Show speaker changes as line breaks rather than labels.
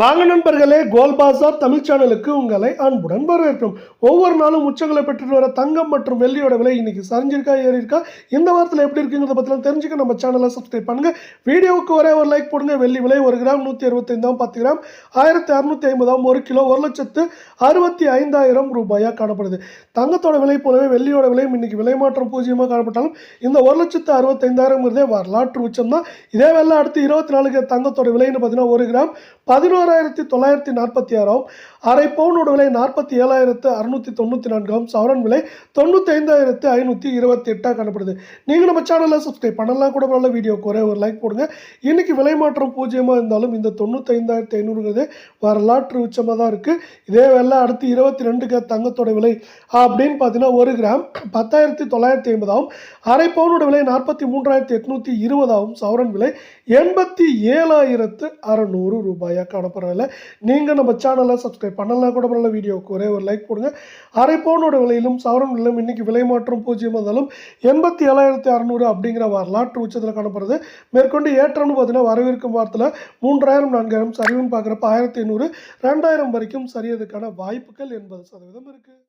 வாங்க நண்பர்களே கோல் பாசார் தமிழ் சேனலுக்கு உங்களை அன்புடன் வரவேற்கும். ஒவ்வொரு நாளும் உச்சங்களை பெற்றுட்டு வர தங்கம் மற்றும் வெள்ளியோட விலை இன்னைக்கு சரிஞ்சிருக்கா ஏறி இருக்கா இந்த வாரத்தில் எப்படி இருக்குங்கிறத பற்றிலாம் தெரிஞ்சுக்க நம்ம சேனலை சப்ஸ்கிரைப் பண்ணுங்க. வீடியோவுக்கு ஒரே ஒரு லைக் போடுங்க. வெள்ளி விலை ஒரு கிராம் நூற்றி அறுபத்தைந்தாம் பத்து கிராம். ஆயிரத்தி அறுநூத்தி ஐம்பதாம் ஒரு கிலோ ஒரு லட்சத்து அறுபத்தி ஐந்தாயிரம் ரூபாயாக காணப்படுது. தங்கத்தோட விலை போலவே வெள்ளியோட விலையும் இன்னைக்கு விலை மாற்றம் பூஜ்ஜியமாக காணப்பட்டாலும் இந்த ஒரு லட்சத்து அறுபத்தைந்தாயிரங்கிறதே வரலாற்று உச்சம் தான் இதே வேலை அடுத்து இருபத்தி நாலுக்கு தங்கத்தோட விலைன்னு பார்த்தீங்கன்னா ஒரு கிராம் பதினோரு பதினோராயிரத்தி தொள்ளாயிரத்தி நாற்பத்தி ஆறாம் அரை பவுனோட விலை நாற்பத்தி ஏழாயிரத்து அறுநூற்றி தொண்ணூற்றி நான்காம் சவரன் விலை தொண்ணூற்றி ஐந்தாயிரத்து ஐநூற்றி இருபத்தி எட்டாக காணப்படுது. நீங்கள் நம்ம சேனலில் சப்ஸ்கிரைப் பண்ணலாம். கூட நல்ல வீடியோ குறை ஒரு லைக் போடுங்க. இன்னைக்கு விலை மாற்றம் பூஜ்ஜியமாக இருந்தாலும் இந்த தொண்ணூற்றி ஐந்தாயிரத்து ஐநூறுங்கிறது வரலாற்று உச்சமாக தான் இருக்குது இதே வேலை அடுத்து இருபத்தி ரெண்டுக்கு தங்கத்தோட விலை அப்படின்னு பார்த்தீங்கன்னா ஒரு கிராம் பத்தாயிரத்தி தொள்ளாயிரத்தி ஐம்பதாகவும் அரை பவுனோட விலை நாற்பத்தி மூன்றாயிரத்தி எட்நூற்றி இருபதாகவும் சவரன் விலை எண்பத்தி ஏழாயிரத்து அறநூறு ரூபாயாக பரவாயில்ல நீங்கள் நம்ம சேனலை சப்ஸ்கிரைப் பண்ணலாம் கூட பரவாயில்ல வீடியோவுக்கு ஒரே ஒரு லைக் போடுங்க. அரை பவுனோட விலையிலும் சவரன் விலையிலும் இன்னைக்கு விலை மாற்றம் பூஜ்ஜியம் இருந்தாலும் எண்பத்தி ஏழாயிரத்தி அறநூறு அப்படிங்கிற வரலாற்று உச்சத்தில் காணப்படுறது மேற்கொண்டு ஏற்றம்னு பார்த்தீங்கன்னா வரவிருக்கும் வாரத்தில் மூன்றாயிரம் நான்காயிரம் சரிவுன்னு பார்க்குறப்ப ஆயிரத்தி ஐநூறு ரெண்டாயிரம் வரைக்கும் சரியதுக்கான வாய்ப்புகள் எண்பது சதவீதம் இருக்குது